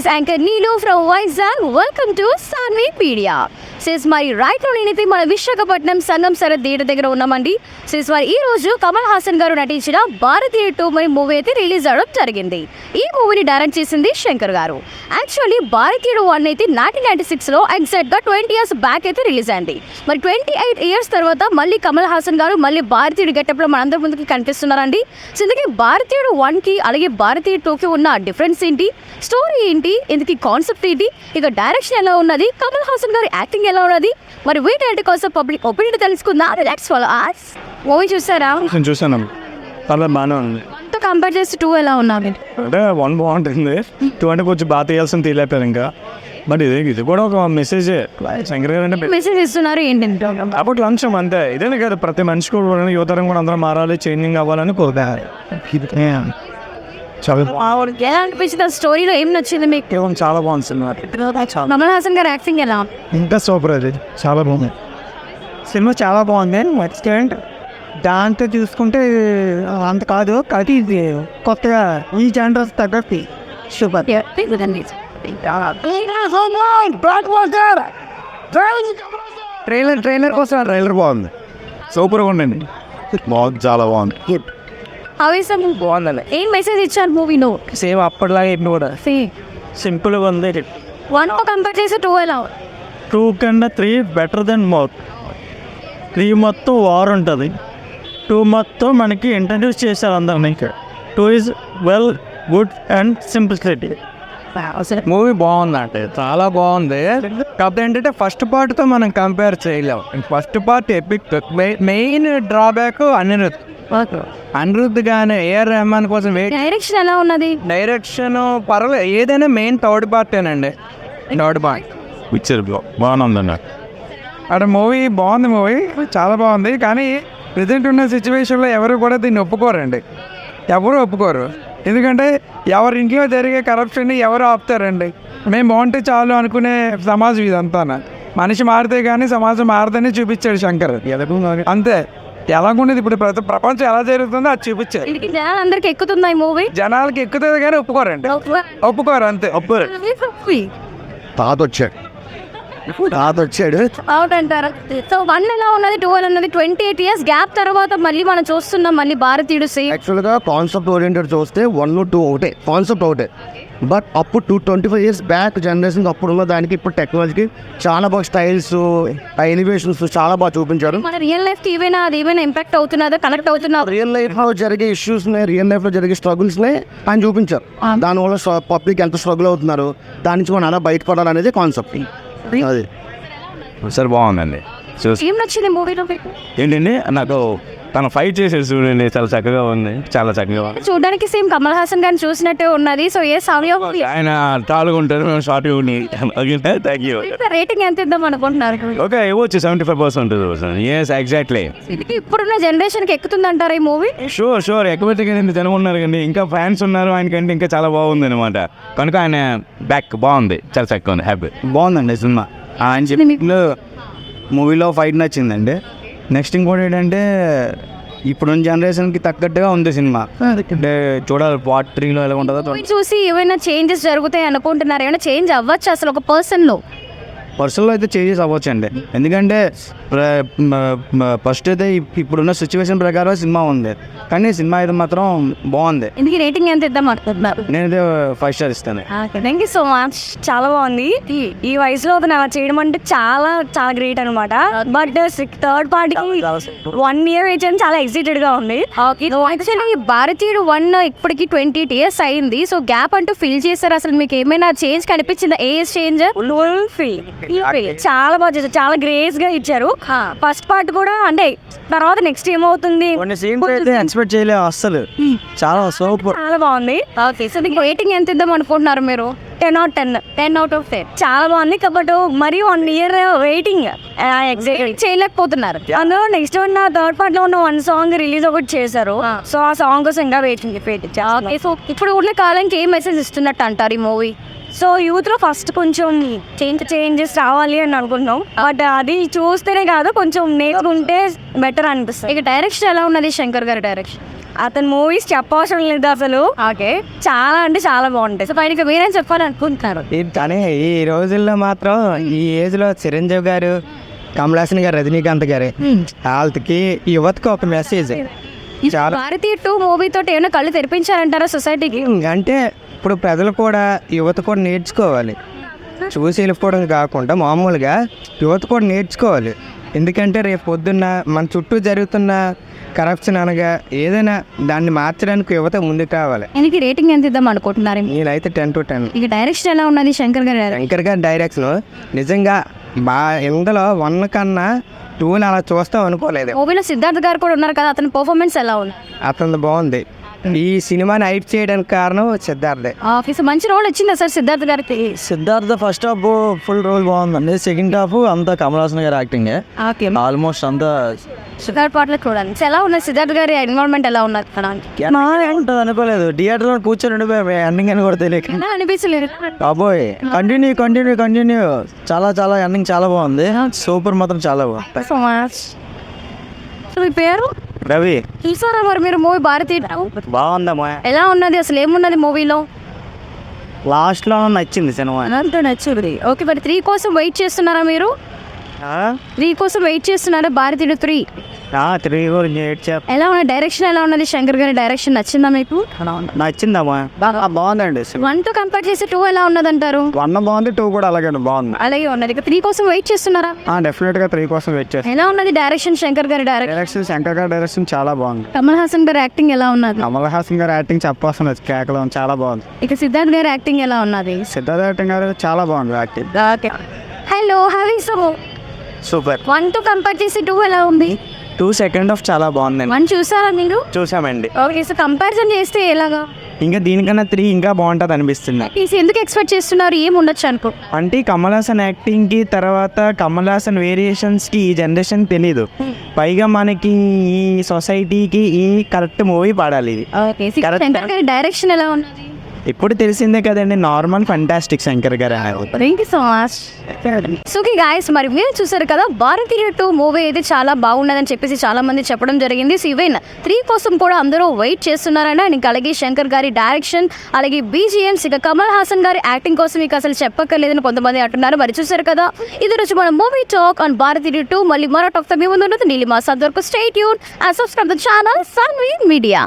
is Anchor Nilo from Vizag. Welcome to Sanvi Media. Sis మరి రైట్లో నేనైతే మన విశాఖపట్నం సంగం సరత్ థియేటర్ దగ్గర ఉన్నామండి. సిస్ మరి ఈ రోజు కమల్ హాసన్ గారు నటించిన భారతీయ టూ మరి మూవీ అయితే రిలీజ్ అవడం జరిగింది. ఈ మూవీని డైరెక్ట్ చేసింది శంకర్ గారు. యాక్చువల్లీ భారతీయుడు వన్ అయితే నైన్టీన్ నైన్టీ సిక్స్లో ఎగ్జాక్ట్గా ట్వంటీ ఇయర్స్ బ్యాక్ అయితే రిలీజ్ అయింది. మరి ట్వంటీ ఎయిట్ ఇయర్స్ తర్వాత మళ్ళీ కమల్ హాసన్ గారు మళ్ళీ భారతీయుడు గెటప్లో మనందరి ముందుకి కనిపిస్తున్నారండి. సో ఇందుకే భారతీయుడు వన్కి అలాగే భారతీయ టూ కి ఉన్న డిఫరెన్స్ ఏంటి? స్టోరీ ఏంటి? ఇందుకి కాన్సెప్ట్ ఏంటి? ఇక డైరెక్షన్ ఎలా ఉన్నది? కమల్ హాసన్ గారు యాక్టింగ్ ఎలా ఉన్నది? మరి వీటన్నిటి కోసం పబ్లిక్ ఒపీనియన్ తెలుసుకుందా? లెట్స్ ఫాలో ఆస్ మూవీ చూసారా? నేను చూసాను. పర్లేదు బాగానే ఉంది. తో కంపేర్ చేసి టూ ఎలా ఉన్నది అంటే వన్ బాగుంటుంది. టూ అంటే కొంచెం బాగా తీయాల్సిన తీయలేపారు ఇంకా. బట్ ఇది ఇది కూడా ఒక మెసేజ్ శంకర్ గారు అంటే మెసేజ్ ఇస్తున్నారు ఏంటి అప్పుడు లంచం అంతే. ఇదేనే కదా ప్రతి మనిషి కూడా యువతరం కూడా అందరూ మారాలి చేంజింగ్ అవ్వాలని కోరుతారు చాలా ఎలా అనిపించింది ఆ స్టోరీలో ఏం నచ్చింది మీకు? కేవలం చాలా బాగుంది సినిమా. కమల్ హాసన్ గారి యాక్టింగ్ ఎలా? ఇంకా సూపర్ అది. చాలా బాగుంది. సినిమా చాలా బాగుంది. రెస్టారెంట్ దాంతో చూసుకుంటే అంత కాదు. ఇది కొత్తగా ఈ జనరల్ తగ్గట్టు సూపర్. ట్రైలర్ ట్రైలర్ కోసం ట్రైలర్ బాగుంది. సూపర్గా ఉండండి బాగుంది చాలా బాగుంది. హవేసం బాగుందండి ఏం మెసేజ్ ఇచ్చారు మూవీలో సేమ్ అప్పటిలాగా ఇప్పుడు కూడా. సింపుల్గా ఉంది వన్ కంపేర్ చేసి టూ ఎలా? టూ కన్నా three better than more three మొత్తం వార్ ఉంటుంది. టూ మొత్తం మనకి ఇంట్రడ్యూస్ చేశారు అందరినీ two is well good and simplicity movie బాగుందంటే చాలా బాగుంది. కాకపోతే ఏంటంటే ఫస్ట్ పార్ట్తో మనం కంపేర్ చేయలేం. First part epic main drawback Anirudh Anirudh గానే ఏఆర్ రెహమాన్ కోసం వెయిట్ డైరెక్షన్ ఎలా ఉన్నది? డైరెక్షన్ పర్వాలేదు. ఏదైనా మెయిన్ థర్డ్ పార్టేనండి థర్డ్ పార్ట్ పిక్చర్ బాగుందండి. అక్కడ మూవీ బాగుంది మూవీ చాలా బాగుంది. కానీ ప్రజెంట్ ఉన్న సిచ్యువేషన్లో ఎవరు కూడా దీన్ని ఒప్పుకోరండి. ఎవరు ఒప్పుకోరు. ఎందుకంటే ఎవరి ఇంట్లో జరిగే కరప్షన్ ఎవరు ఆపుతారండి. మేము బాగుంటే చాలు అనుకునే సమాజం ఇదంతా మనిషి మారితే కానీ సమాజం మారదని చూపించాడు శంకర్. అంతే. ఎలాగుండేది ఇప్పుడు ప్రతి ప్రపంచం ఎలా జరుగుతుందో అది చూపించారు జనాలందరికి ఎక్కుతుందా ఈ మూవీ. జనాలకి ఎక్కుతుంది కానీ ఒప్పుకోరండి. ఒప్పుకోరు. అంతే. ఒప్పుకోరు. తాత వచ్చాడు? వచ్చాడు అవునంటారా సో వన్ ఎలా ఉన్నది టూ ఎలా ఉన్నది? ట్వంటీ ఎయిట్ ఇయర్స్ గ్యాప్ తర్వాత మళ్ళీ మనం చూస్తున్నాం మళ్ళీ భారతీయుడు సేమ్ యాక్చువల్గా కాన్సెప్ట్ ఓరియంటెడ్ చూస్తే వన్ టూ ఒకటే కాన్సెప్ట్ ఒకటే. బట్ అప్పుడు two twenty five years back generation అప్పుడు ఉన్న దానికి ఇప్పుడు టెక్నాలజీకి చాలా బాగా స్టైల్స్ ఎలివేషన్స్ చాలా బాగా చూపించారు. మన రియల్ లైఫ్కి ఏమైనా అది ఏమైనా ఇంపాక్ట్ అవుతున్నదా కనెక్ట్ అవుతున్నా రియల్ లైఫ్లో జరిగే ఇష్యూస్ని రియల్ లైఫ్లో జరిగే స్ట్రగుల్స్ని ఆయన చూపించారు. దానివల్ల పబ్లిక్ ఎంత స్ట్రగుల్ అవుతున్నారు దాని నుంచి మనం ఎలా బయటపడాలనేది కాన్సెప్ట్ అది. సార్ బాగుందండి. ఏం నచ్చింది మూవీలో మీకు? ఏంటండి? నాకు తన ఫైట్ చేసేది చూడండి చాలా చక్కగా ఉంది చాలా చక్కగా. ఉంది చూడడానికి సేమ్ కమల్ హాసన్ గారిని చూసినట్టే ఉన్నది. సో ఏ సమయం ఆయన టాలుగా ఉంటారు మేము షార్ట్ థ్యాంక్ యూ రేటింగ్ ఎంత ఇద్దాం అనుకుంటున్నారు? ఓకే ఇవ్వచ్చు seventy five percent yes exactly ఇప్పుడున్న జనరేషన్కి ఎక్కుతుంది అంటారా ఈ మూవీ షూర్ షూర్ ఎక్కువ కదండి జనం ఉన్నారు కండి ఇంకా ఫ్యాన్స్ ఉన్నారు ఆయనకంటే ఇంకా చాలా బాగుంది అనమాట కనుక ఆయన బ్యాక్ బాగుంది చాలా చక్కగా ఉంది. హ్యాపీ బాగుందండి సినిమా. ఆయన చెప్పిన మూవీలో ఫైట్ నచ్చిందండి. నెక్స్ట్ ఇంకోటి ఏంటంటే ఇప్పుడున్న జనరేషన్కి తగ్గట్టుగా ఉంది సినిమా. అంటే చూడాలి పార్ట్ త్రీలో ఎలా ఉంటుందో చూసి ఏమైనా చేంజెస్ జరుగుతాయి అనుకుంటున్నారు? ఏమైనా చేంజ్ అవ్వచ్చు అసలు ఒక పర్సన్ పర్సనల్ అయితే చేంజెస్ అవ్వచ్చు అండి ఎందుకంటే ఫస్ట్ అయితే ఇప్- ఇప్పుడున్న సిచ్యువేషన్ ప్రకారం సినిమా ఉంది. కానీ సినిమా అయితే మాత్రం బాగుంది. ఇందుకు రేటింగ్ ఎంత ఇద్దాం అనుకుంటున్నారు నేనైతే ఫైవ్ స్టార్ ఇస్తాను. థ్యాంక్ యూ సో మచ్ చాలా బాగుంది. ఈ- ఈ వయసులో అతను అలా చేయడం అంటే చాలా చాలా గ్రేట్ అనమాట బట్ థర్డ్ పార్టీకి వన్ ఇయర్ చేయడం చాలా ఎక్సైటెడ్గా ఉంది. యాక్చువల్లీ భారతీయుడు వన్ ఇప్పటికి ట్వంటీ ఎయిట్ ఇయర్స్ అయింది. సో గ్యాప్ అంటూ ఫిల్ చేశారు. అసలు మీకు ఏమైనా చేంజ్ కనిపించిందా? ఏ చేంజ్ చాలా బాగా చేశారు. చాలా గ్రేస్గా ఇచ్చారు. ఫస్ట్ పార్ట్ కూడా అంటే తర్వాత నెక్స్ట్ ఏమవుతుంది? కొన్ని సీన్స్ అయితే ఎక్స్పెక్ట్ చేయలేము అస్సలు. చాలా సూపర్ చాలా బాగుంది. ఓకే సో దీనికి రేటింగ్ ఎంత ఇద్దాం అనుకుంటున్నారు మీరు? Ten out ten ten out of ten చాలా బాగుంది కాబట్టి మరీ వన్ ఇయర్ వెయిటింగ్ చేయలేకపోతున్నారు. అందులో నెక్స్ట్ ఉన్న థర్డ్ పార్ట్లో ఉన్న వన్ సాంగ్ రిలీజ్ ఒకటి చేశారు. సో ఆ సాంగ్ కోసం ఇంకా వెయిటింగ్ వెయిట్ సో ఇప్పుడు ఉన్న కాలానికి ఏం మెసేజ్ ఇస్తున్నట్టు అంటారు ఈ మూవీ సో యూత్లో ఫస్ట్ కొంచెం చేంజ్ చేంజెస్ రావాలి అని అనుకుంటున్నాం బట్ అది చూస్తేనే కాదు కొంచెం నేర్చుకుంటే బెటర్ అనిపిస్తుంది. ఇక డైరెక్షన్ ఎలా ఉన్నది శంకర్ గారి డైరెక్షన్ అతని మూవీస్ చెప్పవసరం లేదు అసలు. ఓకే. చాలా అంటే చాలా బాగుంటాయి. సో పైన మీరేం చెప్పాలనుకుంటున్నారు? కానీ ఈ రోజుల్లో మాత్రం ఈ ఏజ్లో చిరంజీవి గారు కమల్ హాసన్ గారు రజనీకాంత్ గారు వాళ్ళకి యువతకు ఒక మెసేజ్ చాలా భారతీయ టూ మూవీ తోటి ఏమైనా కళ్ళు తెరిపించారంటారా సొసైటీకి అంటే ఇప్పుడు ప్రజలు కూడా యువత కూడా నేర్చుకోవాలి. చూసి వెళ్ళిపోవడం కాకుండా మామూలుగా యువత కూడా నేర్చుకోవాలి. ఎందుకంటే రేపు పొద్దున్న మన చుట్టూ జరుగుతున్న కరప్షన్ అనగా ఏదైనా దాన్ని మార్చడానికి యువత ముందుకు రావాలి దీనికి రేటింగ్ ఎంత ఇద్దాం అనుకుంటున్నారు? నేనైతే టెన్ టు టెన్. ఇక డైరెక్షన్ ఎలా ఉన్నది? శంకర్ గారి? శంకర్ గారి డైరెక్షన్ నిజంగా బా ఇందులో వన్ కన్నా టూని అలా చూస్తాం అనుకోలేదు. మూవీలో సిద్ధార్థ్ గారు కూడా ఉన్నారు కదా అతని పర్ఫార్మెన్స్ ఎలా ఉంది? అతను బాగుంది. ఈ సినిమాని హైప్ చేయడానికి కారణం సిద్ధార్థే. ఆఫీస్ మంచి రోల్ వచ్చిందా సార్ సిద్ధార్థ్ గారికి? Siddharth first half full role బాగుందండి. సెకండ్ హాఫ్ అంతా కమల్ హాసన్ గారి యాక్టింగ్ ఓకే. ఆల్మోస్ట్ అంతా సిద్ధార్థ్ పాటలు చూడండి. ఎలా ఉన్నది సిద్ధార్థ్ గారి ఎన్విరాన్మెంట్ ఎలా ఉన్నది? ఉంటుంది అనుకోలేదు. థియేటర్లో కూర్చొని ఉండిపోయి ఎండింగ్ అని కూడా తెలియక. అనిపించలేదు? బాబోయ్. కంటిన్యూ కంటిన్యూ కంటిన్యూ చాలా చాలా ఎండింగ్ చాలా బాగుంది. సూపర్ మాత్రం చాలా బాగుంది. సో మచ్ మీ పేరు? రవి. చూసారా మరి మీరు మూవీ భారతీయ బాగుందమ్మా ఎలా ఉన్నది? అసలు ఏమున్నది మూవీలో? లాస్ట్లో నచ్చింది సినిమా. అంతా నచ్చుంది. ఓకే మరి త్రీ కోసం వెయిట్ చేస్తున్నారా మీరు? త్రీ కోసం వెయిట్ చేస్తున్నారా భారతీయుడు త్రీ? త్రీ గురించి ఎలా ఉన్నది డైరెక్షన్ ఎలా ఉన్నది? శంకర్ గారి డైరెక్షన్ నచ్చిందా మీకు? నచ్చిందమ్మా బాగుందండి వన్తో కంపేర్ చేసి టూ ఎలా ఉన్నదంటారు? వన్ బాగుంది టూ కూడా అలాగే బాగుంది. అలాగే ఉన్నది. ఇక త్రీ కోసం వెయిట్ చేస్తున్నారా? డెఫినెట్గా త్రీ కోసం వెయిట్ చేస్తాను ఎలా ఉన్నది డైరెక్షన్ శంకర్ గారి డైరెక్షన్ శంకర్ గారి డైరెక్షన్ చాలా బాగుంది. కమల్ హాసన్ గారి యాక్టింగ్ ఎలా ఉన్నది? కమల్ హాసన్ గారి యాక్టింగ్ చెప్పాల్సిన కేకలం చాలా బాగుంది. ఇక సిద్ధార్థ్ గారి యాక్టింగ్ ఎలా ఉన్నది? సిద్ధార్థ యాక్టింగ్ గారు చాలా బాగుంది acting okay hello have so super వన్తో compare చేసి టూ ఎలా ఉంది? టూ సెకండ్ ఆఫ్ చాలా బాగుందండి వన్ చూసారా మీరు? చూసామండి. ఓకే సో కంపారిజన్ చేస్తే ఎలాగా? ఇంకా దీనికన్నా త్రీ ఇంకా బాగుంటుంది అనిపిస్తుంది. ఎందుకు ఎక్స్పెక్ట్ చేస్తున్నారు? ఏం ఉండొచ్చు అనుకో. అంటే కమల్ హాసన్ యాక్టింగ్కి తర్వాత కమల్ హాసన్ వేరియేషన్స్కి ఈ జనరేషన్ తెలీదు. పైగా మనకి ఈ సొసైటీకి ఈ కరెక్ట్ మూవీ పాడాలి ఇది. డైరెక్షన్ ఎలా ఉన్నది? ఇప్పుడు తెలిసిందే కదండి నార్మల్ ఫంటాస్టిక్ శంకర్ గారు థ్యాంక్ యూ సో మచ్ సుఖీ గాయస్ మరి మీరు చూసారు కదా భారతీయ టూ మూవీ అయితే చాలా బాగున్నదని చెప్పేసి చాలా మంది చెప్పడం జరిగింది. సో ఈవెన్ త్రీ కోసం కూడా అందరూ వెయిట్ చేస్తున్నారని అండ్ ఇంకా అలాగే శంకర్ గారి డైరెక్షన్ అలాగే బీజిఎంస్ ఇక కమల్ హాసన్ గారి యాక్టింగ్ కోసం మీకు అసలు చెప్పక్కర్లేదని కొంతమంది అంటున్నారు. మరి చూసారు కదా ఇది రోజు మన movie talk on Bharatiya two మళ్ళీ మరో టాక్తో మీ ముందు నీలిమా సందర్కు stay Yoon and subscribe the channel Sanvi media